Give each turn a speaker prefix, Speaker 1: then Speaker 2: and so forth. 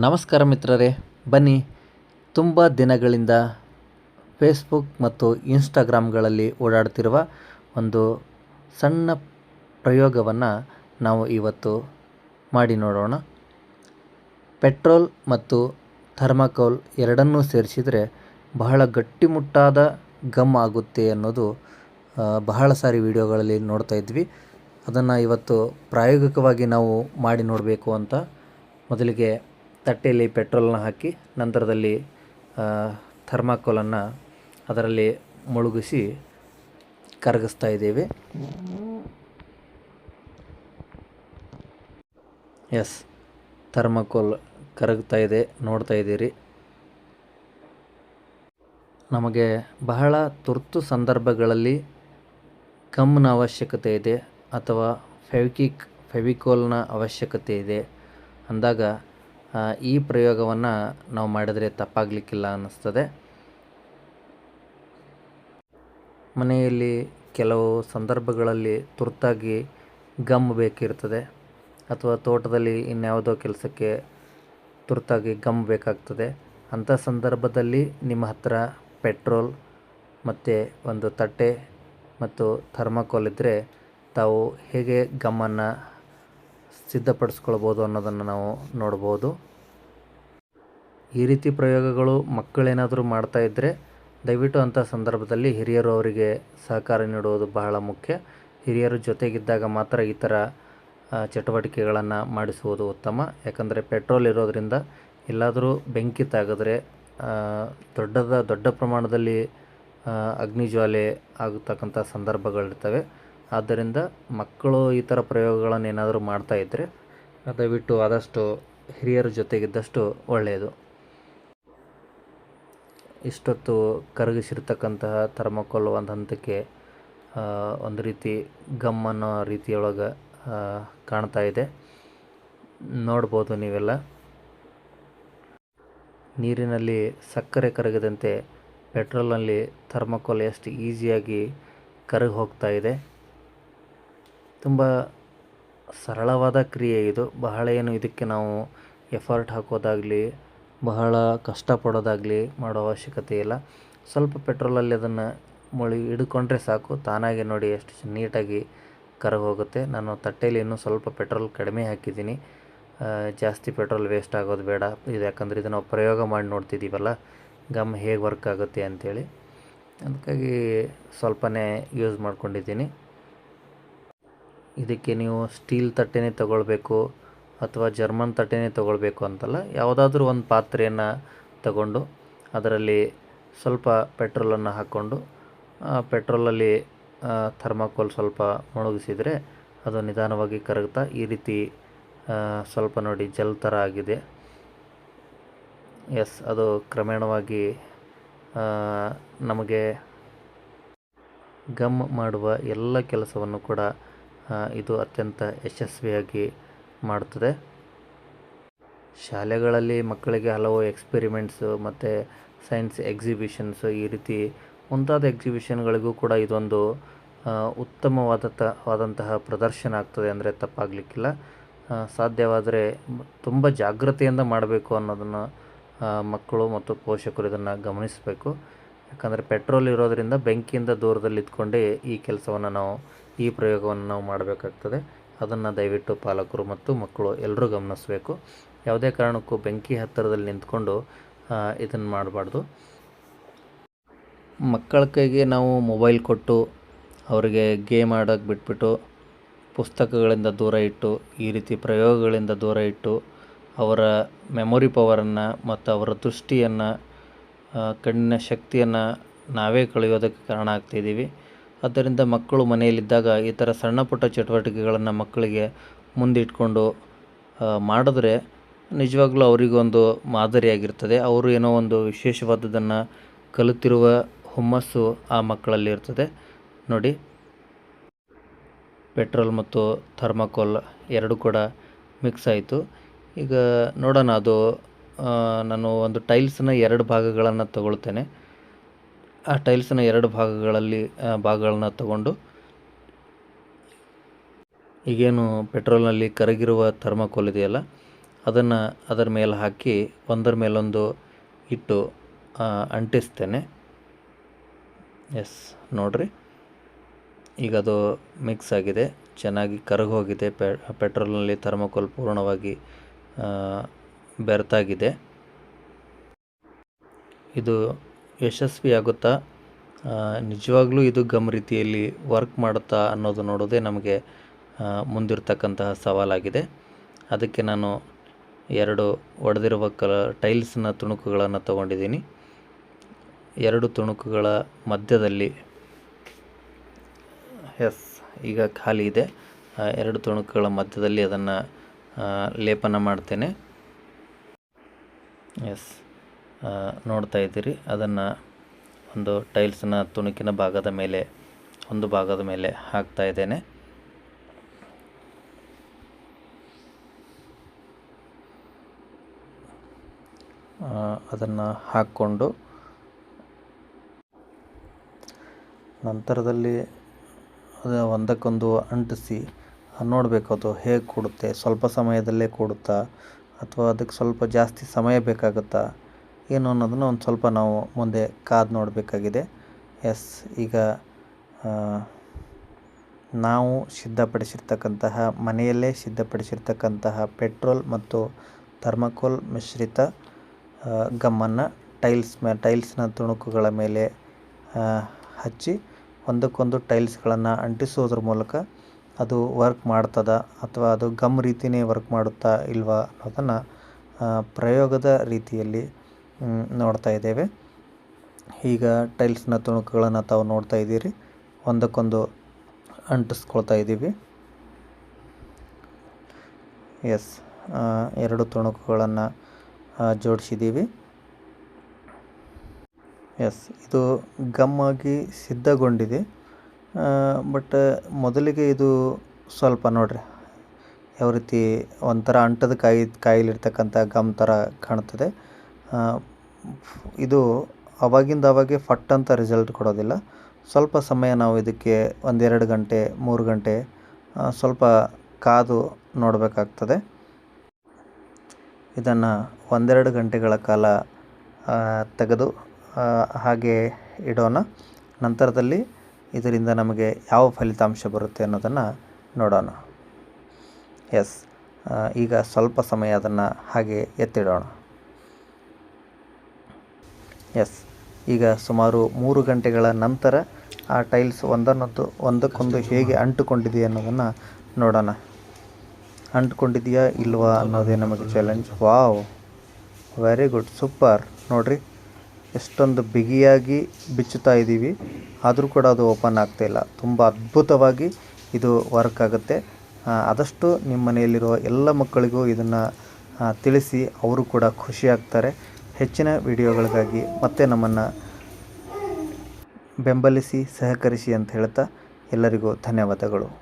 Speaker 1: ನಮಸ್ಕಾರ ಮಿತ್ರರೇ, ಬನ್ನಿ ತುಂಬ ದಿನಗಳಿಂದ ಫೇಸ್ಬುಕ್ ಮತ್ತು ಇನ್ಸ್ಟಾಗ್ರಾಮ್ಗಳಲ್ಲಿ ಓಡಾಡ್ತಿರುವ ಒಂದು ಸಣ್ಣ ಪ್ರಯೋಗವನ್ನು ನಾವು ಇವತ್ತು ಮಾಡಿ ನೋಡೋಣ. ಪೆಟ್ರೋಲ್ ಮತ್ತು ಥರ್ಮಾಕೋಲ್ ಎರಡನ್ನೂ ಸೇರಿಸಿದರೆ ಬಹಳ ಗಟ್ಟಿಮುಟ್ಟಾದ ಗಮ್ ಆಗುತ್ತೆ ಅನ್ನೋದು ಬಹಳ ಸಾರಿ ವಿಡಿಯೋಗಳಲ್ಲಿ ನೋಡ್ತಾ ಇದ್ವಿ. ಅದನ್ನು ಇವತ್ತು ಪ್ರಾಯೋಗಿಕವಾಗಿ ನಾವು ಮಾಡಿ ನೋಡಬೇಕು ಅಂತ ಮೊದಲಿಗೆ ತಟ್ಟೆಯಲ್ಲಿ ಪೆಟ್ರೋಲ್ನ ಹಾಕಿ ನಂತರದಲ್ಲಿ ಥರ್ಮಾಕೋಲನ್ನು ಅದರಲ್ಲಿ ಮುಳುಗಿಸಿ ಕರಗಿಸ್ತಾ ಇದ್ದೇವೆ. ಎಸ್ ಥರ್ಮಾಕೋಲ್ ಕರಗ್ತಾ ಇದೆ, ನೋಡ್ತಾ ಇದ್ದೀರಿ. ನಮಗೆ ಬಹಳ ತುರ್ತು ಸಂದರ್ಭಗಳಲ್ಲಿ ಕಮ್ಮನ ಅವಶ್ಯಕತೆ ಇದೆ ಅಥವಾ ಫೆವಿಕಿಕ್, ಫೆವಿಕೋಲ್ನ ಅವಶ್ಯಕತೆ ಇದೆ. ಅಂದಾಗ ಈ ಪ್ರಯೋಗವನ್ನು ನಾವು ಮಾಡಿದರೆ ತಪ್ಪಾಗಲಿಕ್ಕಿಲ್ಲ ಅನ್ನಿಸ್ತದೆ. ಮನೆಯಲ್ಲಿ ಕೆಲವು ಸಂದರ್ಭಗಳಲ್ಲಿ ತುರ್ತಾಗಿ ಗಮ್ ಬೇಕಿರ್ತದೆ. ಅಥವಾ ತೋಟದಲ್ಲಿ ಇನ್ಯಾವುದೋ ಕೆಲಸಕ್ಕೆ ತುರ್ತಾಗಿ ಗಮ್ ಬೇಕಾಗ್ತದೆ. ಅಂಥ ಸಂದರ್ಭದಲ್ಲಿ ನಿಮ್ಮ ಹತ್ರ ಪೆಟ್ರೋಲ್ ಮತ್ತು ಒಂದು ತಟ್ಟೆ ಮತ್ತು ಥರ್ಮಾಕೋಲ್ ಇದ್ದರೆ ತಾವು ಹೇಗೆ ಗಮ್ಮನ್ನು ಸಿದ್ಧಪಡಿಸ್ಕೊಳ್ಬೋದು ಅನ್ನೋದನ್ನು ನಾವು ನೋಡ್ಬೋದು. ಈ ರೀತಿ ಪ್ರಯೋಗಗಳು ಮಕ್ಕಳೇನಾದರೂ ಮಾಡ್ತಾ ಇದ್ದರೆ ದಯವಿಟ್ಟು ಅಂಥ ಸಂದರ್ಭದಲ್ಲಿ ಹಿರಿಯರು ಅವರಿಗೆ ಸಹಕಾರ ನೀಡುವುದು ಬಹಳ ಮುಖ್ಯ. ಹಿರಿಯರು ಜೊತೆಗಿದ್ದಾಗ ಮಾತ್ರ ಈ ಥರ ಚಟುವಟಿಕೆಗಳನ್ನು ಮಾಡಿಸುವುದು ಉತ್ತಮ. ಯಾಕಂದರೆ ಪೆಟ್ರೋಲ್ ಇರೋದರಿಂದ ಎಲ್ಲಾದರೂ ಬೆಂಕಿ ತಾಗಿದ್ರೆ ದೊಡ್ಡದ, ದೊಡ್ಡ ಪ್ರಮಾಣದಲ್ಲಿ ಅಗ್ನಿಜ್ವಾಲೆ ಆಗತಕ್ಕಂಥ ಸಂದರ್ಭಗಳಿರ್ತವೆ. ಆದ್ದರಿಂದ ಮಕ್ಕಳು ಈ ಥರ ಪ್ರಯೋಗಗಳನ್ನು ಏನಾದರೂ ಮಾಡ್ತಾ ಇದ್ದರೆ, ದಯವಿಟ್ಟು ಆದಷ್ಟು ಹಿರಿಯರ ಜೊತೆಗಿದ್ದಷ್ಟು ಒಳ್ಳೆಯದು. ಇಷ್ಟೊತ್ತು ಕರಗಿಸಿರ್ತಕ್ಕಂತಹ ಥರ್ಮಕೋಲ್ ಒಂದು ಹಂತಕ್ಕೆ ಒಂದು ರೀತಿ ಗಮ್ ಅನ್ನೋ ರೀತಿಯೊಳಗೆ ಕಾಣ್ತಾ ಇದೆ. ನೋಡ್ಬೋದು ನೀವೆಲ್ಲ. ನೀರಿನಲ್ಲಿ ಸಕ್ಕರೆ ಕರಗದಂತೆ ಪೆಟ್ರೋಲಲ್ಲಿ ಥರ್ಮಕೋಲ್ ಎಷ್ಟು ಈಸಿಯಾಗಿ ಕರಗಿ ಹೋಗ್ತಾ ಇದೆ. ತುಂಬ ಸರಳವಾದ ಕ್ರಿಯೆ ಇದು. ಬಹಳ ಏನು ಇದಕ್ಕೆ ನಾವು ಎಫರ್ಟ್ ಹಾಕೋದಾಗಲಿ, ಬಹಳ ಕಷ್ಟಪಡೋದಾಗಲಿ ಮಾಡೋ ಅವಶ್ಯಕತೆ ಇಲ್ಲ. ಸ್ವಲ್ಪ ಪೆಟ್ರೋಲಲ್ಲಿ ಅದನ್ನು ಮುಳಿ ಹಿಡ್ಕೊಂಡ್ರೆ ಸಾಕು. ತಾನಾಗೆ ನೋಡಿ ಎಷ್ಟು ನೀಟಾಗಿ ಕರಗೋಗುತ್ತೆ ನಾನು ತಟ್ಟೆಯಲ್ಲಿ ಇನ್ನೂ ಸ್ವಲ್ಪ ಪೆಟ್ರೋಲ್ ಕಡಿಮೆ ಹಾಕಿದ್ದೀನಿ. ಜಾಸ್ತಿ ಪೆಟ್ರೋಲ್ ವೇಸ್ಟ್ ಆಗೋದು ಬೇಡ. ಇದು ಯಾಕಂದರೆ ಇದು ನಾವು ಪ್ರಯೋಗ ಮಾಡಿ ನೋಡ್ತಿದ್ದೀವಲ್ಲ ಗಮ್ ಹೇಗೆ ವರ್ಕ್ ಆಗುತ್ತೆ ಅಂಥೇಳಿ ಅದಕ್ಕಾಗಿ ಸ್ವಲ್ಪನೇ ಯೂಸ್ ಮಾಡ್ಕೊಂಡಿದ್ದೀನಿ. ಇದಕ್ಕೆ ನೀವು ಸ್ಟೀಲ್ ತಟ್ಟೆನೇ ತಗೊಳ್ಬೇಕು ಅಥವಾ ಜರ್ಮನ್ ತಟ್ಟೆನೇ ತಗೊಳ್ಬೇಕು ಅಂತಲ್ಲ, ಯಾವುದಾದ್ರೂ ಒಂದು ಪಾತ್ರೆಯನ್ನು ತಗೊಂಡು ಅದರಲ್ಲಿ ಸ್ವಲ್ಪ ಪೆಟ್ರೋಲನ್ನು ಹಾಕ್ಕೊಂಡು ಪೆಟ್ರೋಲಲ್ಲಿ ಥರ್ಮಾಕೋಲ್ ಸ್ವಲ್ಪ ಮುಳುಗಿಸಿದರೆ ಅದು ನಿಧಾನವಾಗಿ ಕರಗ್ತಾ ಈ ರೀತಿ ಸ್ವಲ್ಪ ನೋಡಿ ಜಲ್ ಥರ ಆಗಿದೆ. ಎಸ್, ಅದು ಕ್ರಮೇಣವಾಗಿ ನಮಗೆ ಗಮ್ ಮಾಡುವ ಎಲ್ಲ ಕೆಲಸವನ್ನು ಕೂಡ ಇದು ಅತ್ಯಂತ ಯಶಸ್ವಿಯಾಗಿ ಮಾಡುತ್ತದೆ ಶಾಲೆಗಳಲ್ಲಿ ಮಕ್ಕಳಿಗೆ ಹಲವು ಎಕ್ಸ್ಪೆರಿಮೆಂಟ್ಸು ಮತ್ತು ಸೈನ್ಸ್ ಎಕ್ಸಿಬಿಷನ್ಸು ಈ ರೀತಿ ಮುಂತಾದ ಎಕ್ಸಿಬಿಷನ್ಗಳಿಗೂ ಕೂಡ ಇದೊಂದು ಉತ್ತಮವಾದ ವಾದಂತಹ ಪ್ರದರ್ಶನ ಆಗ್ತದೆ ಅಂದರೆ ತಪ್ಪಾಗಲಿಕ್ಕಿಲ್ಲ. ಸಾಧ್ಯವಾದರೆ ತುಂಬ ಜಾಗ್ರತೆಯಿಂದ ಮಾಡಬೇಕು ಅನ್ನೋದನ್ನು ಮಕ್ಕಳು ಮತ್ತು ಪೋಷಕರು ಇದನ್ನು ಗಮನಿಸಬೇಕು. ಯಾಕಂದರೆ ಪೆಟ್ರೋಲ್ ಇರೋದರಿಂದ ಬೆಂಕಿಯಿಂದ ದೂರದಲ್ಲಿ ಇದ್ಕೊಂಡೇ ಈ ಕೆಲಸವನ್ನು ನಾವು ಈ ಪ್ರಯೋಗವನ್ನು ನಾವು ಮಾಡಬೇಕಾಗ್ತದೆ. ಅದನ್ನು ದಯವಿಟ್ಟು ಪಾಲಕರು ಮತ್ತು ಮಕ್ಕಳು ಎಲ್ಲರೂ ಗಮನಿಸಬೇಕು. ಯಾವುದೇ ಕಾರಣಕ್ಕೂ ಬೆಂಕಿ ಹತ್ತಿರದಲ್ಲಿ ನಿಂತ್ಕೊಂಡು ಇದನ್ನು ಮಾಡಬಾರ್ದು. ಮಕ್ಕಳ ಕೈಗೆ ನಾವು ಮೊಬೈಲ್ ಕೊಟ್ಟು, ಅವರಿಗೆ ಗೇಮ್ ಆಡೋಕ್ಕೆ ಬಿಟ್ಬಿಟ್ಟು, ಪುಸ್ತಕಗಳಿಂದ ದೂರ ಇಟ್ಟು, ಈ ರೀತಿ ಪ್ರಯೋಗಗಳಿಂದ ದೂರ ಇಟ್ಟು, ಅವರ ಮೆಮೊರಿ ಪವರನ್ನು ಮತ್ತು ಅವರ ದೃಷ್ಟಿಯನ್ನು ಕಣ್ಣಿನ ಶಕ್ತಿಯನ್ನು ನಾವೇ ಕಳೆಯೋದಕ್ಕೆ ಕಾರಣ ಆಗ್ತಿದ್ದೀವಿ ಆದ್ದರಿಂದ ಮಕ್ಕಳು ಮನೆಯಲ್ಲಿದ್ದಾಗ ಈ ಥರ ಸಣ್ಣ ಪುಟ್ಟ ಚಟುವಟಿಕೆಗಳನ್ನು ಮಕ್ಕಳಿಗೆ ಮುಂದಿಟ್ಕೊಂಡು ಮಾಡಿದ್ರೆ ನಿಜವಾಗ್ಲೂ ಅವರಿಗೊಂದು ಮಾದರಿಯಾಗಿರ್ತದೆ. ಅವರು ಏನೋ ಒಂದು ವಿಶೇಷವಾದದ್ದನ್ನು ಕಲಿತಿರುವ ಹುಮ್ಮಸ್ಸು ಆ ಮಕ್ಕಳಲ್ಲಿ ಇರ್ತದೆ. ನೋಡಿ, ಪೆಟ್ರೋಲ್ ಮತ್ತು ಥರ್ಮಾಕೋಲ್ ಎರಡು ಕೂಡ ಮಿಕ್ಸ್ ಆಯಿತು. ಈಗ ನೋಡೋಣ, ಅದು ನಾನು ಒಂದು ಟೈಲ್ಸ್ನ ಎರಡು ಭಾಗಗಳನ್ನು ತಗೊಳ್ತೇನೆ. ಆ ಟೈಲ್ಸ್ನ ಎರಡು ಭಾಗಗಳಲ್ಲಿ ಭಾಗಗಳನ್ನ ತಗೊಂಡು ಈಗೇನು ಪೆಟ್ರೋಲ್ನಲ್ಲಿ ಕರಗಿರುವ ಥರ್ಮಾಕೋಲ್ ಇದೆಯಲ್ಲ, ಅದನ್ನು ಅದರ ಮೇಲೆ ಹಾಕಿ ಒಂದರ ಮೇಲೊಂದು ಇಟ್ಟು ಅಂಟಿಸ್ತೇನೆ. ಎಸ್, ನೋಡಿರಿ. ಈಗ ಅದು ಮಿಕ್ಸ್ ಆಗಿದೆ, ಚೆನ್ನಾಗಿ ಕರಗೋಗಿದೆ, ಪೆ, ಪೆಟ್ರೋಲ್ನಲ್ಲಿ ಥರ್ಮಕೋಲ್ ಪೂರ್ಣವಾಗಿ ಬೆರೆತಾಗಿದೆ. ಇದು ಯಶಸ್ವಿಯಾಗುತ್ತಾ ನಿಜವಾಗ್ಲೂ ಇದು ಗಮ್ ರೀತಿಯಲ್ಲಿ ವರ್ಕ್ ಮಾಡುತ್ತಾ ಅನ್ನೋದು ನೋಡೋದೇ ನಮಗೆ ಮುಂದಿರ್ತಕ್ಕಂತಹ ಸವಾಲಾಗಿದೆ. ಅದಕ್ಕೆ ನಾನು ಎರಡು ಒಡೆದಿರುವ ಕಲ ಟೈಲ್ಸ್ನ ತುಣುಕುಗಳನ್ನು ತಗೊಂಡಿದ್ದೀನಿ. ಎರಡು ತುಣುಕುಗಳ ಮಧ್ಯದಲ್ಲಿ, ಎಸ್, ಈಗ ಖಾಲಿ ಇದೆ. ಎರಡು ತುಣುಕುಗಳ ಮಧ್ಯದಲ್ಲಿ ಅದನ್ನು ಲೇಪನ ಮಾಡ್ತೇನೆ. ಎಸ್. ನೋಡ್ತಾ ಇದ್ದೀರಿ. ಅದನ್ನು ಒಂದು ಟೈಲ್ಸ್ನ ತುಣುಕಿನ ಭಾಗದ ಮೇಲೆ, ಒಂದು ಭಾಗದ ಮೇಲೆ ಹಾಕ್ತಾ ಇದ್ದೇನೆ. ಅದನ್ನು ಹಾಕ್ಕೊಂಡು ನಂತರದಲ್ಲಿ ಅದು ಒಂದಕ್ಕೊಂದು ಅಂಟಿಸಿ ನೋಡಬೇಕು ಅದು ಹೇಗೆ ಕೊಡುತ್ತೆ. ಸ್ವಲ್ಪ ಸಮಯದಲ್ಲೇ ಕೊಡುತ್ತಾ, ಅಥವಾ ಅದಕ್ಕೆ ಸ್ವಲ್ಪ ಜಾಸ್ತಿ ಸಮಯ ಬೇಕಾಗುತ್ತಾ? ಏನು ಅನ್ನೋದನ್ನು ಒಂದು ಸ್ವಲ್ಪ ನಾವು ಮುಂದೆ ಕಾದು ನೋಡಬೇಕಾಗಿದೆ. ಎಸ್, ಈಗ ನಾವು ಸಿದ್ಧಪಡಿಸಿರ್ತಕ್ಕಂತಹ, ಮನೆಯಲ್ಲೇ ಸಿದ್ಧಪಡಿಸಿರ್ತಕ್ಕಂತಹ ಪೆಟ್ರೋಲ್ ಮತ್ತು ಥರ್ಮಕೋಲ್ ಮಿಶ್ರಿತ ಗಮ್ಮನ್ನು ಟೈಲ್ಸ್ ಮೇ, ಟೈಲ್ಸ್ನ ತುಣುಕುಗಳ ಮೇಲೆ ಹಚ್ಚಿ ಒಂದಕ್ಕೊಂದು ಟೈಲ್ಸ್ಗಳನ್ನು ಅಂಟಿಸೋದ್ರ ಮೂಲಕ ಅದು ವರ್ಕ್ ಮಾಡ್ತದ ಅಥವಾ ಅದು ಗಮ್ ರೀತಿಯೇ ವರ್ಕ್ ಮಾಡುತ್ತಾ ಇಲ್ವಾ ಅನ್ನೋದನ್ನು ಪ್ರಯೋಗದ ರೀತಿಯಲ್ಲಿ ನೋಡ್ತಾ ಇದ್ದೇವೆ. ಈಗ ಟೈಲ್ಸ್ನ ತುಣುಕುಗಳನ್ನು ತಾವು ನೋಡ್ತಾ ಇದ್ದೀರಿ. ಒಂದಕ್ಕೊಂದು ಅಂಟಿಸ್ಕೊಳ್ತಾ ಇದ್ದೀವಿ. ಎಸ್ ಎರಡು ತುಣುಕುಗಳನ್ನು ಜೋಡಿಸಿದ್ದೀವಿ. ಎಸ್ ಇದು ಗಮ್ ಆಗಿ ಸಿದ್ಧಗೊಂಡಿದೆ ಬಟ್ ಮೊದಲಿಗೆ ಇದು ಸ್ವಲ್ಪ ನೋಡ್ರಿ, ಯಾವ ರೀತಿ ಒಂಥರ ಅಂಟದ ಕಾಯಿ, ಕಾಯಿಲಿರ್ತಕ್ಕಂಥ ಗಮ್ ಥರ ಕಾಣ್ತದೆ. ಇದು ಅವಾಗಿಂದ ಅವಾಗೆ ಫಟ್ ಅಂತ ರಿಸಲ್ಟ್ ಕೊಡೋದಿಲ್ಲ. ಸ್ವಲ್ಪ ಸಮಯ ನಾವು ಇದಕ್ಕೆ ಒಂದೆರಡು ಗಂಟೆ, ಮೂರು ಗಂಟೆ ಸ್ವಲ್ಪ ಕಾದು ನೋಡಬೇಕಾಗ್ತದೆ. ಇದನ್ನು ಒಂದೆರಡು ಗಂಟೆಗಳ ಕಾಲ ತೆಗೆದು ಹಾಗೆ ಇಡೋಣ. ನಂತರದಲ್ಲಿ ಇದರಿಂದ ನಮಗೆ ಯಾವ ಫಲಿತಾಂಶ ಬರುತ್ತೆ ಅನ್ನೋದನ್ನು ನೋಡೋಣ. ಎಸ್ ಈಗ ಸ್ವಲ್ಪ ಸಮಯ ಅದನ್ನು ಹಾಗೆ ಎತ್ತಿಡೋಣ. ಎಸ್ ಈಗ ಸುಮಾರು ಮೂರು ಗಂಟೆಗಳ ನಂತರ ಆ ಟೈಲ್ಸ್ ಒಂದನ್ನೊಂದು, ಒಂದಕ್ಕೊಂದು ಹೇಗೆ ಅಂಟುಕೊಂಡಿದೆ ಅನ್ನೋದನ್ನು ನೋಡೋಣ. ಅಂಟ್ಕೊಂಡಿದೆಯಾ ಇಲ್ವಾ ಅನ್ನೋದೇ ನಮಗೆ challenge wow very good super ನೋಡ್ರಿ, ಎಷ್ಟೊಂದು ಬಿಗಿಯಾಗಿ ಬಿಚ್ಚುತ್ತಾ ಇದ್ದೀವಿ. ಆದರೂ ಕೂಡ ಅದು ಓಪನ್ ಆಗ್ತಾ ಇಲ್ಲ. ತುಂಬ ಅದ್ಭುತವಾಗಿ ಇದು ವರ್ಕ್ ಆಗುತ್ತೆ. ಆದಷ್ಟು ನಿಮ್ಮ ಮನೆಯಲ್ಲಿರುವ ಎಲ್ಲ ಮಕ್ಕಳಿಗೂ ಇದನ್ನು ತಿಳಿಸಿ, ಅವರು ಕೂಡ ಖುಷಿ ಆಗ್ತಾರೆ. ಹೆಚ್ಚಿನ ವಿಡಿಯೋಗಳಿಗಾಗಿ ಮತ್ತೆ ನಮ್ಮನ್ನು ಬೆಂಬಲಿಸಿ ಸಹಕರಿಸಿ ಅಂತ ಹೇಳ್ತಾ ಎಲ್ಲರಿಗೂ ಧನ್ಯವಾದಗಳು.